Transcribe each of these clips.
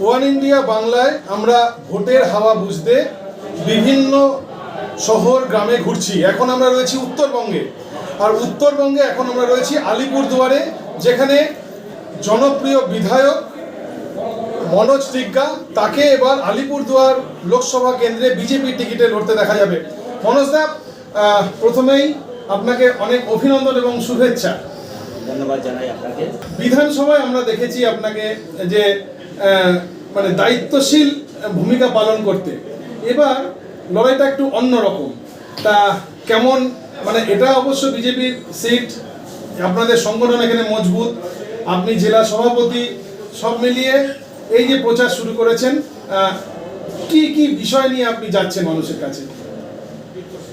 One India বাংলায় আমরা ভোটের হাওয়া বুঝতে বিভিন্ন শহর গ্রামে ঘুরছি। এখন আমরা রয়েছি উত্তরবঙ্গে। আর উত্তরবঙ্গে এখন আমরা রয়েছি আলিপুরদুয়ারে যেখানে জনপ্রিয় বিধায়ক মনোজ টিগ্গা তাকে এবার আলিপুরদুয়ার লোকসভা কেন্দ্রে বিজেপির টিকিটে লড়তে দেখা যাবে। মনোজদা আহ, প্রথমেই আপনাকে অনেক অভিনন্দন এবং শুভেচ্ছা। ধন্যবাদ জানাই আপনাকে। বিধানসভায় আমরা দেখেছি আপনাকে যে মানে দায়িত্বশীল ভূমিকা পালন করতে। এবার লড়াইটা একটু অন্যরকম। তা কেমন মানে এটা অবশ্য বিজেপির সিট, আপনাদের সংগঠন এখানে মজবুত, আপনি জেলা সভাপতি সব মিলিয়ে এই যে প্রচার শুরু করেছেন কি কি বিষয় নিয়ে আপনি যাচ্ছেন মানুষের কাছে?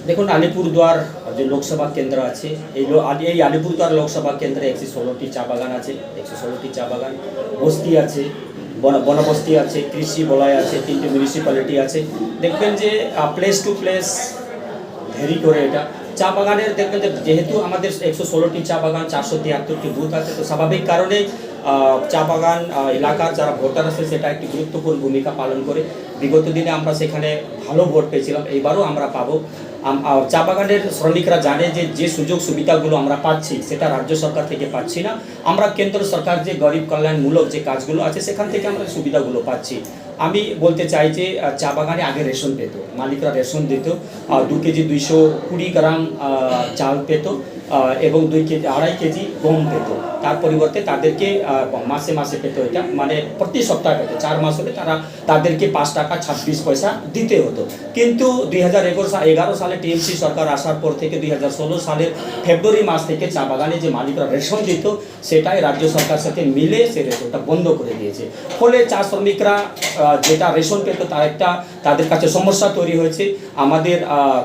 দেখুন, আলিপুরদুয়ার যে লোকসভা কেন্দ্র আছে, এই এই আলিপুরদুয়ার লোকসভা কেন্দ্রে একশো ষোলোটি চা বাগান আছে, একশো ষোলোটি চা বাগান, বস্তি আছে বনবস্তি আছে, কৃষি বলয় আছে, তিনটে মিউনিসিপ্যালিটি আছে। দেখবেন যে প্লেস টু প্লেস ভেরি করে এটা। চা বাগানের দেখবেন যে, যেহেতু আমাদের একশো ষোলোটি চা বাগান চারশো তিয়াত্তরটি বুথ আছে, তো স্বাভাবিক কারণে চা বাগান এলাকার যারা ভোটার আছে, সেটা একটি গুরুত্বপূর্ণ ভূমিকা পালন করে। বিগত দিনে আমরা সেখানে ভালো ভোট পেয়েছিলাম এবারও আমরা পাবো। চা বাগানের শ্রমিকরা জানে যে যে সুযোগ সুবিধাগুলো আমরা পাচ্ছি, সেটা রাজ্য সরকার থেকে পাচ্ছি না। আমরা কেন্দ্র সরকার যে গরিব কল্যাণমূলক যে কাজগুলো আছে, সেখান থেকে আমরা সুবিধাগুলো পাচ্ছি। আমি বলতে চাই যে চা বাগানে আগে রেশন পেত, মালিকরা রেশন দিত দু কেজি দুইশো কুড়ি গ্রাম চাল পেত এবং দুই কেজি, আড়াই কেজি গম পেত। তার পরিবর্তে তাদেরকে মাসে মাসে পেতে এটা মানে প্রতি সপ্তাহে পেত চার মাস হলে তারা তাদেরকে পাঁচ টাকা ছাব্বিশ পয়সা দিতে হতো। কিন্তু দুই হাজার এগারো সাল টিএমসি সরকার আসার পর থেকে দুই হাজার ষোলো সালের ফেব্রুয়ারি মাস থেকে চা বাগানে যে মালিকরা রেশন দিত, সেটাই রাজ্য সরকার সাথে মিলে সে রেশনটা বন্ধ করে দিয়েছে। ফলে চা শ্রমিকরা যেটা রেশন পেত, তার একটা তাদের কাছে সমস্যা তৈরি হয়েছে। আমাদের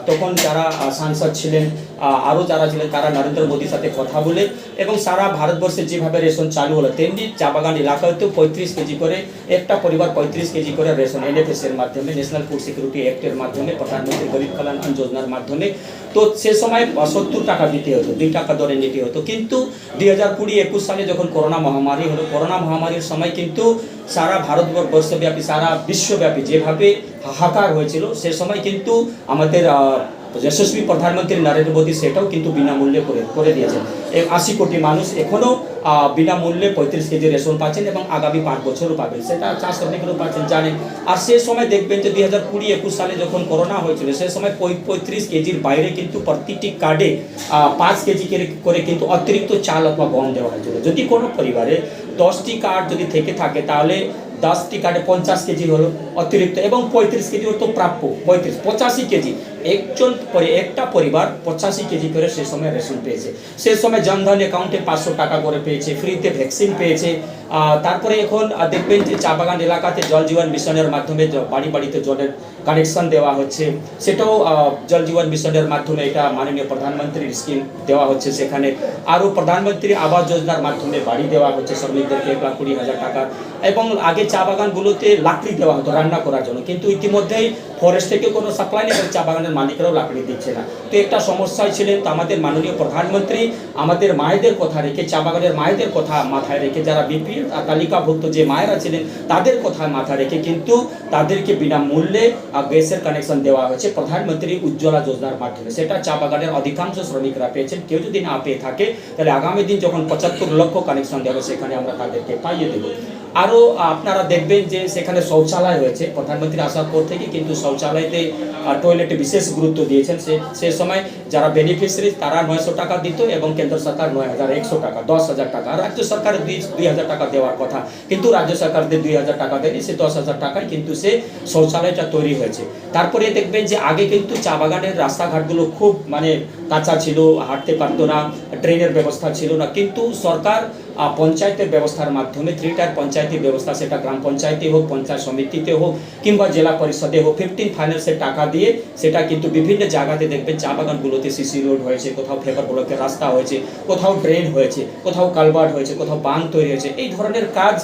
তখন যারা সাংসদ ছিলেন আরও যারা ছিলেন, তারা নরেন্দ্র মোদীর সাথে কথা বলে এবং সারা ভারতবর্ষে যেভাবে রেশন চালু হলো, তেমনি চা বাগান এলাকাতেও পঁয়ত্রিশ কেজি করে, একটা পরিবার পঁয়ত্রিশ কেজি করে রেশন এনএফএস এর মাধ্যমে ন্যাশনাল ফুড সিকিউরিটি অ্যাক্টের মাধ্যমে, প্রধানমন্ত্রী গরিব কল্যাণ যোজনার মাধ্যমে। তো সে সময় সত্তর টাকা দিতে হতো, দুই টাকা দরে নিতে হতো। কিন্তু দুই হাজার কুড়ি একুশ সালে যখন করোনা মহামারী হলো, করোনা মহামারীর সময় কিন্তু সারা ভারতবর্ষব্যাপী সারা বিশ্বব্যাপী যেভাবে হাহাকার হয়েছিল, সে সময় কিন্তু আমাদের আহ, যশস্বী প্রধানমন্ত্রী নরেন্দ্র মোদী সেটাও কিন্তু বিনামূল্যে করে করে দিয়েছেন। আশি কোটি মানুষ এখনও বিনামূল্যে পঁয়ত্রিশ কেজি রেশন পাচ্ছেন এবং আগামী পাঁচ বছরও পাবেন। সেটা চা শ্রমিকরাও পাচ্ছেন জানেন। আর সে সময় দেখবেন যে দুই হাজার কুড়ি একুশ সালে যখন করোনা হয়েছিল সে সময় পঁয়- পঁয়ত্রিশ কেজির বাইরে কিন্তু প্রতিটি কার্ডে পাঁচ কেজি করে কিন্তু অতিরিক্ত চাল অথবা গম দেওয়া হয়েছিল। যদি কোনো পরিবারে দশটি কার্ড যদি থেকে থাকে তাহলে দশটি কার্ডে পঞ্চাশ কেজি হলো অতিরিক্ত এবং পঁয়ত্রিশ কেজি হতো প্রাপ্য পঁয়ত্রিশ পঁচাশি কেজি। একজন একটা পরিবার পঁচাশি কেজি করে সে সময় রেশন পেয়েছে। সে সময় জনধন অ্যাকাউন্টে পাঁচশো টাকা করে পেয়েছে ফ্রিতে ভ্যাকসিন পেয়েছে। তারপরে এখন দেখবেন যে চা বাগান এলাকাতে জল জীবন মিশনের মাধ্যমে বাড়ি বাড়িতে জলের কানেকশন দেওয়া হচ্ছে। সেটাও জল জীবন মিশনের মাধ্যমে এটা মাননীয় প্রধানমন্ত্রীর স্কিম দেওয়া হচ্ছে সেখানে। আরও প্রধানমন্ত্রী আবাস যোজনার মাধ্যমে বাড়ি দেওয়া হচ্ছে শ্রমিকদেরকে এক লাখ কুড়ি হাজার টাকা। এবং আগে চা বাগানগুলোতে লাকড়ি দেওয়া হতো রান্না করার জন্য। কিন্তু ইতিমধ্যেই ফরেস্ট থেকে কোনো সাপ্লাই নেই, চা বাগানের মালিকরাও লাকড়ি দিচ্ছে না। তো একটা সমস্যায় ছিলেন তো আমাদের মাননীয় প্রধানমন্ত্রী, আমাদের মায়েদের কথা রেখে, চা বাগানের মায়েদের কথা মাথায় রেখে, যারা বিপিএল তালিকাভুক্ত যে মায়েরা ছিলেন, তাদের কথা মাথায় রেখে কিন্তু তাদেরকে বিনামূল্যে গ্যাসের কানেকশন দেওয়া হয়েছে। প্রধানমন্ত্রী উজ্জ্বলা যোজনার মাধ্যমে। সেটা চা বাগানের অধিকাংশ শ্রমিকরা পেয়েছেন। কেউ যদি না পেয়ে থাকে, তাহলে আগামী দিন যখন পঁচাত্তর লক্ষ কানেকশন দেবে, সেখানে আমরা তাদেরকে পাইয়ে দেবো। আরও আপনারা দেখবেন যে সেখানে শৌচালয় হয়েছে প্রধানমন্ত্রী আসার পর থেকে কিন্তু শৌচালয়তে টয়লেটে বিশেষ গুরুত্ব দিয়েছেন। সে সে সময় যারা বেনিফিশিয়ারি তারা নয়শো টাকা দিত এবং কেন্দ্র সরকার নয় হাজার, একশো টাকা, দশ হাজার টাকা। রাজ্য সরকার দুই দুই হাজার টাকা দেওয়ার কথা। কিন্তু রাজ্য সরকার দুই হাজার টাকা দেয়নি, সে দশ হাজার টাকায় কিন্তু সে শৌচালয়টা তৈরি হয়েছে। তারপরে দেখবেন যে আগে কিন্তু চা বাগানের রাস্তাঘাটগুলো খুব মানে কাঁচা ছিল, হাঁটতে পারতো না ট্রেনের ব্যবস্থা ছিল না। কিন্তু সরকার পঞ্চায়েতের ব্যবস্থার মাধ্যমে থ্রি টায়ার পঞ্চায়েতি ব্যবস্থা, সেটা গ্রাম পঞ্চায়েতে হোক, পঞ্চায়েত সমিতিতে হোক, কিংবা জেলা পরিষদে হোক ফিফটিন ফাইন্যান্সের টাকা দিয়ে সেটা কিন্তু বিভিন্ন জায়গাতে দেখবেন চা বাগানগুলোতে সিসি রোড হয়েছে, কোথাও ফেভার ব্লকের রাস্তা হয়েছে, কোথাও ড্রেন হয়েছে, কোথাও কালভার্ট হয়েছে, কোথাও বাঁধ তৈরি হয়েছে, এই ধরনের কাজ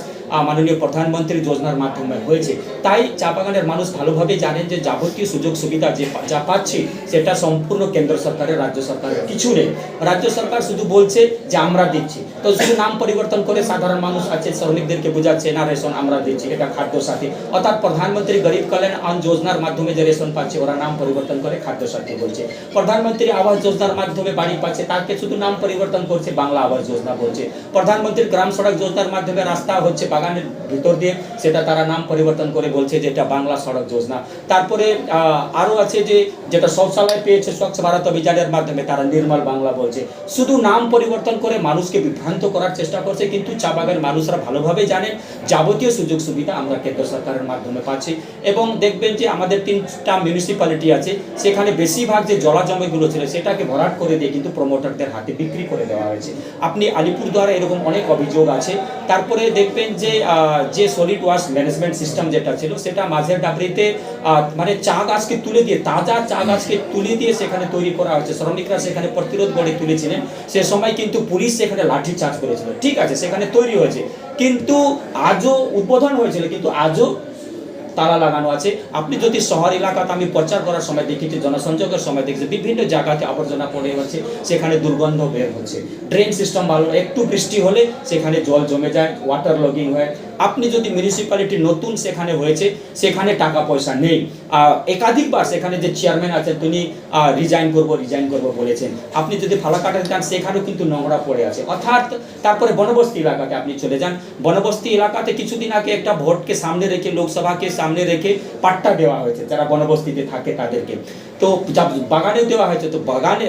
মাননীয় প্রধানমন্ত্রী যোজনার মাধ্যমে হয়েছে। তাই চা বাগানের মানুষ ভালোভাবে জানেন যে যাবতীয় সুযোগ সুবিধা যে যা পাচ্ছে, সেটা সম্পূর্ণ কেন্দ্র সরকারের, রাজ্য সরকারের, কিছু নেই। রাজ্য সরকার শুধু বলছে যে আমরা দিচ্ছি। তো শুধু নাম পরিবর্তন করে সাধারণ মানুষ আছে শ্রমিকদেরকে বোঝাচ্ছে না রেশন আমরা দিচ্ছি এটা খাদ্য সাথী। অর্থাৎ প্রধানমন্ত্রী গরিব কল্যাণ আন যোজনার মাধ্যমে যে রেশন পাচ্ছে ওরা নাম পরিবর্তন করে খাদ্য সাথী বলছে। প্রধানমন্ত্রী আবাস যোজনার মাধ্যমে বাড়ি পাচ্ছে তাকে শুধু নাম পরিবর্তন করছে বাংলা আবাস যোজনা বলছে। প্রধানমন্ত্রী গ্রাম সড়ক যোজনার মাধ্যমে রাস্তা হচ্ছে বাগানের ভিতর দিয়ে সেটা তারা নাম পরিবর্তন করে বলছে যে এটা বাংলা সড়ক যোজনা। তারপরে আহ, আরও আছে যে যেটা শৌচালয় পেয়েছে স্বচ্ছ ভারত অভিযানের মাধ্যমে তারা নির্মল বাংলা বলছে। শুধু নাম পরিবর্তন করে মানুষকে বিভ্রান্ত করার চেষ্টা করছে, কিন্তু চা বাগান মানুষরা ভালোভাবে জানেন যাবতীয় সুযোগ সুবিধা আমরা কেন্দ্র সরকারের মাধ্যমে পাচ্ছি। এবং দেখবেন যে আমাদের তিনটা মিউনিসিপ্যালিটি আছে, সেখানে বেশিরভাগ যে জলা জমিগুলো ছিল, সেটাকে ভরাট করে দিয়ে কিন্তু প্রমোটারদের হাতে বিক্রি করে দেওয়া হয়েছে। আপনি আলিপুরদুয়ারে এরকম অনেক অভিযোগ আছে। তারপরে দেখবেন যে যে সলিড ওয়াশ ম্যানেজমেন্ট সিস্টেম যেটা ছিল, সেটা মাঝের ডাবরিতে মানে চা গাছকে তুলে দিয়ে, তাজা চা গাছকে তুলে দিয়ে সেখানে তৈরি করা হয়েছে। শ্রমিকরা সেখানে প্রতিরোধ গড়ে তুলেছিলেন। সে সময় কিন্তু পুলিশ সেখানে লাঠি চার্জ করেছিল। ঠিক আছে, সেখানে তৈরি হয়েছে। কিন্তু আজও উদ্বোধন হয়েছিল, কিন্তু আজও তালা লাগানো আছে। আপনি যদি শহর এলাকাতে আমি প্রচার করার সময় দেখেছি জনসংযোগের সময় দেখেছি বিভিন্ন জায়গাতে আবর্জনা পড়ে হচ্ছে, সেখানে দুর্গন্ধ বের হচ্ছে। ড্রেন সিস্টেম ভালো একটু বৃষ্টি হলে সেখানে জল জমে যায় ওয়াটার লগিং হয় আপনি যদি মিউনিসিপ্যালিটি নতুন সেখানে হয়েছে, সেখানে টাকা পয়সা নেই। একাধিকবার সেখানে যে চেয়ারম্যান আছেন, তিনি রিজাইন করব রিজাইন করব বলেছেন। আপনি যদি ফালাকাটা যান, সেখানেও কিন্তু নোংরা পড়ে আছে। অর্থাৎ তারপরে বনবস্তি এলাকাতে আপনি চলে যান। বনবস্তি এলাকাতে কিছুদিন আগে একটা ভোটকে সামনে রেখে, লোকসভাকে সামনে রেখে পাট্টা দেওয়া হয়েছে, যারা বনবস্তিতে থাকে তাদেরকে। তো বাগানেও দেওয়া হয়েছে, তো বাগানে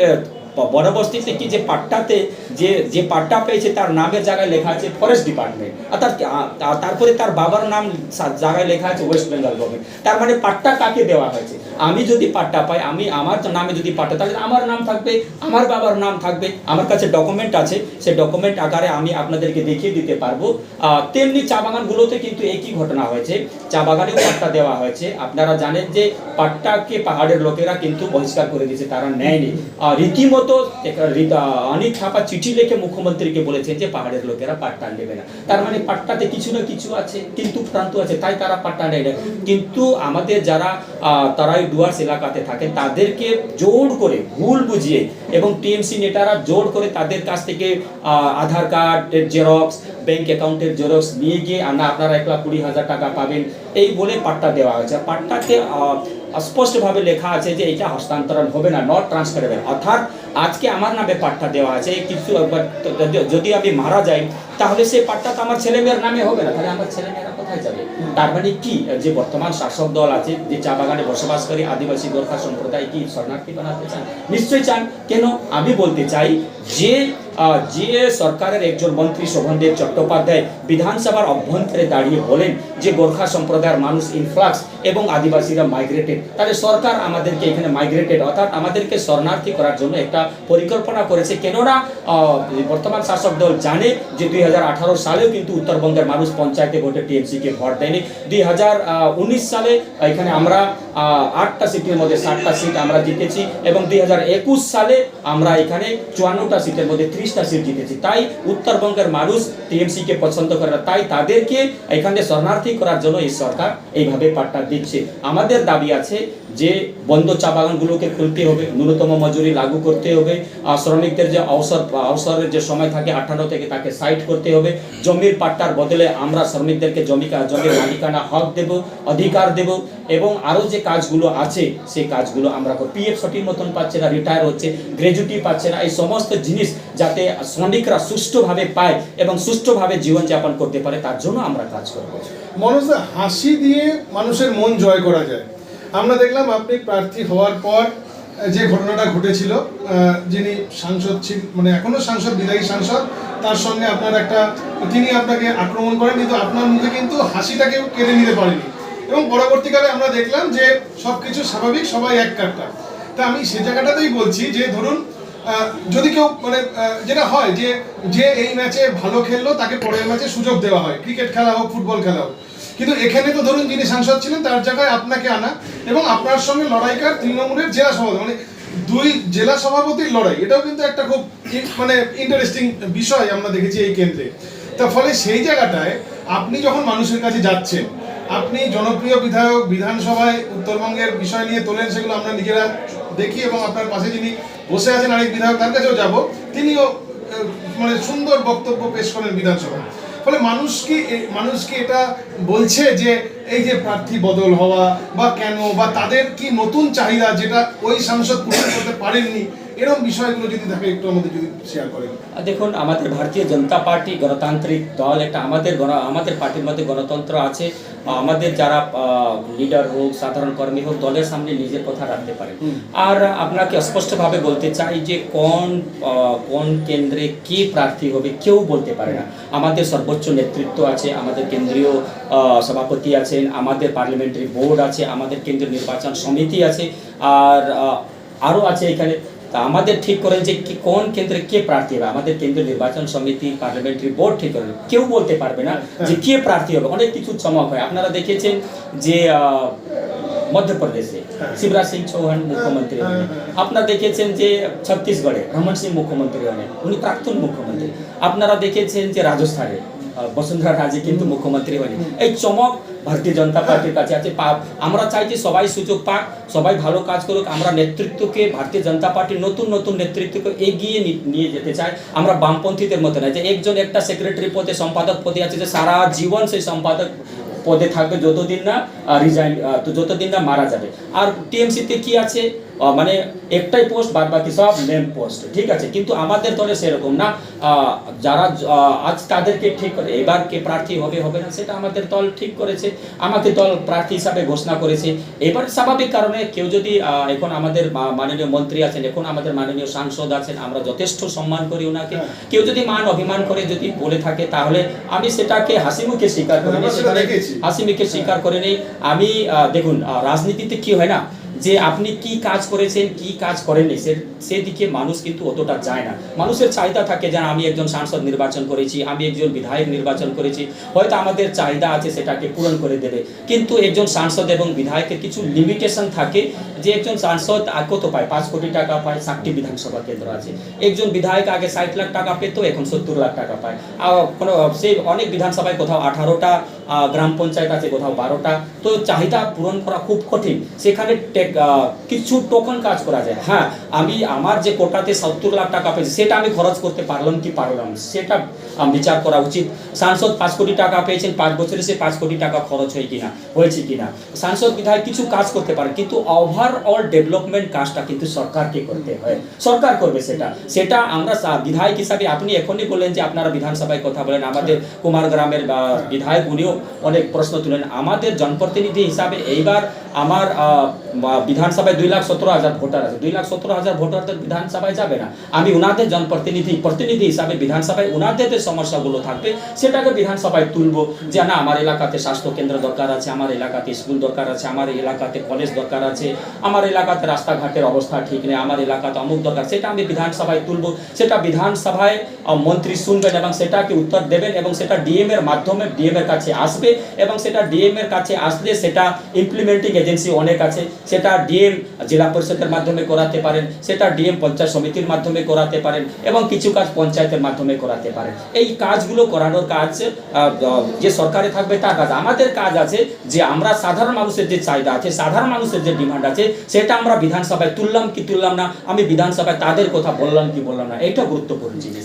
বনবস্তিতে কি যে পাট্টাতে যে যে পাট্টা পেয়েছে তার নামের জায়গায় লেখা আছে ফরেস্ট ডিপার্টমেন্ট অর্থাৎ তার তারপরে তার বাবার নাম জায়গায় লেখা আছে ওয়েস্ট বেঙ্গল গভর্নমেন্ট তার মানে পাট্টা কাকে দেওয়া হয়েছে? আমি যদি পাট্টা পাই আমি আমার নামে যদি পাট্টা তাহলে আমার নাম থাকবে আমার বাবার নাম থাকবে আমার কাছে ডকুমেন্ট আছে সেই ডকুমেন্ট আকারে আমি আপনাদেরকে দেখিয়ে দিতে পারব। তেমনি চা বাগানগুলোতে কিন্তু একই ঘটনা হয়েছে। চা বাগানেও পাট্টা দেওয়া হয়েছে। আপনারা জানেন যে পাট্টাকে পাহাড়ের লোকেরা কিন্তু বহিষ্কার করে দিয়েছে তারা নেয়নি। রীতিমতো অনেক ছাপা চিঠি লিখে মুখ্যমন্ত্রীকে বলেছেন যে পাহাড়ের লোকেরা পাট্টা নেবে না। তার মানে পাট্টাতে কিছু না কিছু আছে কিন্তু প্রান্ত আছে তাই তারা পাট্টা নেয় না। কিন্তু আমাদের যারা আহ, তারাই ডুয়ার্স এলাকাতে থাকে তাদেরকে জোর করে ভুল বুঝিয়ে এবং টিএমসি নেতারা জোর করে তাদের কাছ থেকে আধার কার্ডের জেরক্স ব্যাংক অ্যাকাউন্টের জেরক্স নিয়ে গিয়ে আনা আপনারা এক লাখ কুড়ি হাজার টাকা পাবেন এই বলে পাট্টা দেওয়া হয়েছে। আহ, স্পষ্টভাবে লেখা আছে যে এটা হস্তান্তরণ হবে না নট ট্রান্সফারেবল অর্থাৎ আজকে আমার নামে পাট্টা দেওয়া আছে কিছু একবার যদি আমি মারা যাই তাহলে সেই পাট্টা তো আমার ছেলে মেয়ের নামে হবে না। তাহলে আমার ছেলে মেয়েরা কোথায় যাবে? তার মানে কি? যে বর্তমান শাসক দল আছে, যে চা বাগানে বসবাস করে আদিবাসী গোর্খা সম্প্রদায় কি শরণার্থী বানাতে চান? নিশ্চয়ই চান। কেন? আমি বলতে চাই, যে যে সরকারের একজন মন্ত্রী শোভনদেব চট্টোপাধ্যায় বিধানসভার অভ্যন্তরে দাঁড়িয়ে বলেন যে গোর্খা সম্প্রদায়ের মানুষ ইনফ্লাক্স এবং আদিবাসীরা মাইগ্রেটেড তাহলে সরকার আমাদেরকে এখানে মাইগ্রেটেড অর্থাৎ আমাদেরকে শরণার্থী করার জন্য একটা পরিকল্পনা করেছে। কেননা বর্তমান শাসক দল জানে যে দুই সালেও কিন্তু উত্তরবঙ্গের মানুষ পঞ্চায়েতে ভোটে টিএমসি কে ভোট দেয়নি। দুই সালে, এখানে আমরা আটটা সিটের মধ্যে ষাটটা সিট আমরা জিতেছি এবং দুই সালে আমরা এখানে চুয়ান্নটা সিটের মধ্যে ত্রিশটা সিট জিতেছি। তাই উত্তরবঙ্গের মানুষ টিএমসি কে পছন্দ করে না। তাই তাদেরকে এখানে শরণার্থী করার জন্য এই সরকার এইভাবে পাট্টা দিচ্ছে। আমাদের দাবি আছে যে বন্ধ চা বাগানগুলোকে খুলতে হবে, ন্যূনতম মজুরি লাগু করতে হবে আর শ্রমিকদের যে অবসর, অবসরের যে সময় থাকে আঠারো থেকে তাকে সাইট করতে হবে। জমির পাট্টার বদলে আমরা শ্রমিকদেরকে জমি জমির মালিকানা হক দেব, অধিকার দেব এবং আরও যে কাজগুলো আছে, সেই কাজগুলো আমরা পিএফ সঠিক মতন পাচ্ছে না রিটায়ার হচ্ছে গ্র্যাজুইটি পাচ্ছে না, এই সমস্ত জিনিস যাতে শ্রমিকরা সুষ্ঠুভাবে পায় এবং সুষ্ঠুভাবে জীবনযাপন করতে পারে, তার জন্য আমরা কাজ করব। মনোজদা হাসি দিয়ে মানুষের মন জয় করা যায়। আমরা দেখলাম আপনি প্রার্থী হওয়ার পর যে ঘটনাটা ঘটেছিল যিনি সাংসদ ছিল মানে এখনও সাংসদ বিদায়ী সাংসদ, তার সঙ্গে আপনার একটা, তিনি আপনাকে আক্রমণ করেন, কিন্তু আপনার মুখে কিন্তু হাসিটাকেও কেড়ে নিতে পারেনি। এবং পরবর্তীকালে আমরা দেখলাম যে সবকিছু স্বাভাবিক, সবাই এক কাটটা। তা আমি সে জায়গাটাতেই বলছি যে, ধরুন যদি কেউ মানে যেটা হয় যে যে এই ম্যাচে ভালো খেললো, তাকে পরের ম্যাচে সুযোগ দেওয়া হয়। ক্রিকেট খেলা হোক, ফুটবল খেলা হোক। কিন্তু এখানে তো ধরুন যিনি সাংসদ ছিলেন, তার জায়গায় আপনাকে আনা এবং আপনার সঙ্গে লড়াইকার তৃণমূলের জেলা সভাপতি মানে দুই জেলা সভাপতির লড়াই, এটাও কিন্তু একটা খুব মানে ইন্টারেস্টিং বিষয় আমরা দেখেছি এই কেন্দ্রে। তার ফলে সেই জায়গাটায় আপনি যখন মানুষের কাছে যাচ্ছেন, আপনি জনপ্রিয় বিধায়ক, বিধানসভায় উত্তরবঙ্গের বিষয় নিয়ে তোলেন, সেগুলো আমরা নিজেরা দেখি এবং আপনার পাশে যিনি বসে আছেন আরেক বিধায়ক, তার কাছেও যাব, তিনিও মানে সুন্দর বক্তব্য পেশ করেন বিধানসভায়। ফলে মানুষ কি মানুষ কি এটা বলছে যে এই যে প্রার্থী বদল হওয়া বা কেন বা তাদের কি নতুন চাহিদা যেটা ওই সাংসদ পূরণ করতে পারেননি এরকম বিষয়গুলো যদি থাকে একটু আমাদের যদি শেয়ার করেন। দেখুন আমাদের ভারতীয় জনতা পার্টি গণতান্ত্রিক দল একটা আমাদের গণ আমাদের পার্টির মধ্যে গণতন্ত্র আছে। আমাদের যারা লিডার হোক সাধারণ কর্মী হোক দলের সামনে নিজের কথা রাখতে পারে। আর আপনাকে স্পষ্টভাবে বলতে চাই যে কোন কোন কেন্দ্রে কে প্রার্থী হবে কেউ বলতে পারে না। আমাদের সর্বোচ্চ নেতৃত্ব আছে আমাদের কেন্দ্রীয় সভাপতি আছেন আমাদের পার্লামেন্টারি বোর্ড আছে আমাদের কেন্দ্রীয় নির্বাচন সমিতি আছে আর আরও আছে এখানে। তা আমাদের ঠিক করেন যে কোন কেন্দ্রে কে প্রার্থী হবে? আমাদের কেন্দ্রীয় নির্বাচন সমিতি পার্লামেন্টারি বোর্ড ঠিক করেন কেউ বলতে পারবে না যে কে প্রার্থী হবে। অনেক কিছু চমক হয়। আপনারা দেখেছেন যে মধ্যপ্রদেশে শিবরাজ সিং চৌহান মুখ্যমন্ত্রী হলেন আপনারা দেখেছেন যে ছত্তিশগড়ে রমন সিং মুখ্যমন্ত্রী হলেন উনি প্রাক্তন মুখ্যমন্ত্রী। আপনারা দেখেছেন যে রাজস্থানে বসুন্ধরা রাজে কিন্তু মুখ্যমন্ত্রী হলেন এই চমক ভারতীয় জনতা পার্টির কাছে আছে। আমরা চাই যে সবাই সুযোগ পাক সবাই ভালো কাজ করুক। আমরা নেতৃত্বকে ভারতীয় জনতা পার্টির নতুন নতুন নেতৃত্বকে এগিয়ে নিয়ে যেতে চাই। আমরা বামপন্থীদের মতো না যে একজন একটা সেক্রেটারি পদে সম্পাদক পদে আছে যে সারা জীবন সেই সম্পাদক পদে থাকবে যতদিন না রিজাইন তো যতদিন না মারা যাবে। আর টিএমসিতে কি আছে? মানে একটাই পোস্ট বাদ বাকি সব নেম পোস্ট ঠিক আছে? কিন্তু আমাদের দলে সেরকম না। যারা আজ তাদেরকে ঠিক করে এবার কে প্রার্থী হবে হবে না সেটা আমাদের দল ঠিক করেছে। আমাদের দল প্রার্থী হিসাবে ঘোষণা করেছে। এবার স্বাভাবিক কারণে কেউ যদি এখন আমাদের মাননীয় মন্ত্রী আছেন এখন আমাদের মাননীয় সাংসদ আছেন আমরা যথেষ্ট সম্মান করি ওনাকে। কেউ যদি মান অভিমান করে যদি বলে থাকে তাহলে আমি সেটাকে হাসি মুখে স্বীকার করে আমরা সেটা দেখেছি। হাসি মুখে স্বীকার করে নেই। আমি আহ, দেখুন রাজনীতিতে কি হয় না যে আপনি কি কাজ করেছেন, কি কাজ করেননি, সে সেদিকে মানুষ কিন্তু অতটা যায় না। মানুষের চাহিদা থাকে যে আমি একজন সাংসদ নির্বাচন করেছি, আমি একজন বিধায়ক নির্বাচন করেছি। হয়তো আমাদের চাহিদা আছে সেটাকে পূরণ করে দেবে। কিন্তু একজন সাংসদ এবং বিধায়কের কিছু লিমিটেশন থাকে যে, একজন সাংসদ কত পায়? পাঁচ কোটি টাকা পায় ষাটটি বিধানসভা কেন্দ্র আছে। একজন বিধায়ক আগে ষাট লাখ টাকা পেতো, এখন সত্তর লাখ টাকা পায়। আর কোনো সেই অনেক বিধানসভায় কোথাও আঠারোটা গ্রাম পঞ্চায়েত আছে, কোথাও বারোটা। তো চাহিদা পূরণ করা খুব কঠিন। সেখানে কিছু টোকন কাজ করা যায়। হ্যাঁ আমি আমার যে কোটাতে সত্তর লাখ টাকা পেয়েছি, সেটা আমি খরচ করতে পারলাম কি পারলাম সেটা বিচার করা উচিত। সাংসদ পাঁচ কোটি টাকা পেয়েছেন, পাঁচ বছরে সে পাঁচ কোটি টাকা খরচ হয় কিনা, হয়েছে কিনা। সাংসদ বিধায়ক কিছু কাজ করতে পারে, কিন্তু ওভারঅল ডেভেলপমেন্ট কাজটা কিন্তু সরকারকে করতে হয়। সরকার করবে সেটা। সেটা আমরা বিধায়ক হিসাবে আপনি এখনই বললেন যে আপনারা বিধানসভায় কথা বলেন। আমাদের কুমার গ্রামের বিধায়ক, উনিও অনেক প্রশ্ন তুলেন। আমাদের জনপ্রতিনিধি হিসাবে এইবার আমার বিধানসভায় দুই লাখ সতেরো হাজার ভোটার আছে। দুই লাখ সতেরো হাজার ভোটার তো বিধানসভায় যাবে না। আমি ওনাদের জনপ্রতিনিধি, প্রতিনিধি হিসাবে বিধানসভায় ওনাদের যে সমস্যাগুলো থাকবে, সেটাকে বিধানসভায় তুলবো যে, না, আমার এলাকাতে স্বাস্থ্য কেন্দ্র দরকার আছে, আমার এলাকাতে স্কুল দরকার আছে, আমার এলাকাতে কলেজ দরকার আছে, আমার এলাকাতে রাস্তাঘাটের অবস্থা ঠিক নেই, আমার এলাকাতে অমুক দরকার। সেটা আমি বিধানসভায় তুলবো। সেটা বিধানসভায় মন্ত্রী শুনবেন এবং সেটাকে উত্তর দেবেন এবং সেটা ডিএম এর মাধ্যমে, ডিএম এর কাছে আসবে এবং সেটা ডিএম এর কাছে আসলে সেটা ইমপ্লিমেন্টিং এজেন্সি অনেক আছে, সেটা ডিএম জেলা পরিষদের মাধ্যমে করাতে পারেন, সেটা ডিএম পঞ্চায়েত সমিতির মাধ্যমে করাতে পারেন এবং কিছু কাজ পঞ্চায়েতের মাধ্যমে করাতে পারেন। এই কাজগুলো করানোর কাজ যে সরকারে থাকবে তার কাজ। আমাদের কাজ আছে যে আমরা সাধারণ মানুষের যে চাহিদা আছে, সাধারণ মানুষের যে ডিমান্ড আছে, সেটা আমরা বিধানসভায় তুললাম কি তুললাম না, আমি বিধানসভায় তাদের কথা বললাম কি বললাম না এটা গুরুত্বপূর্ণ জিনিস।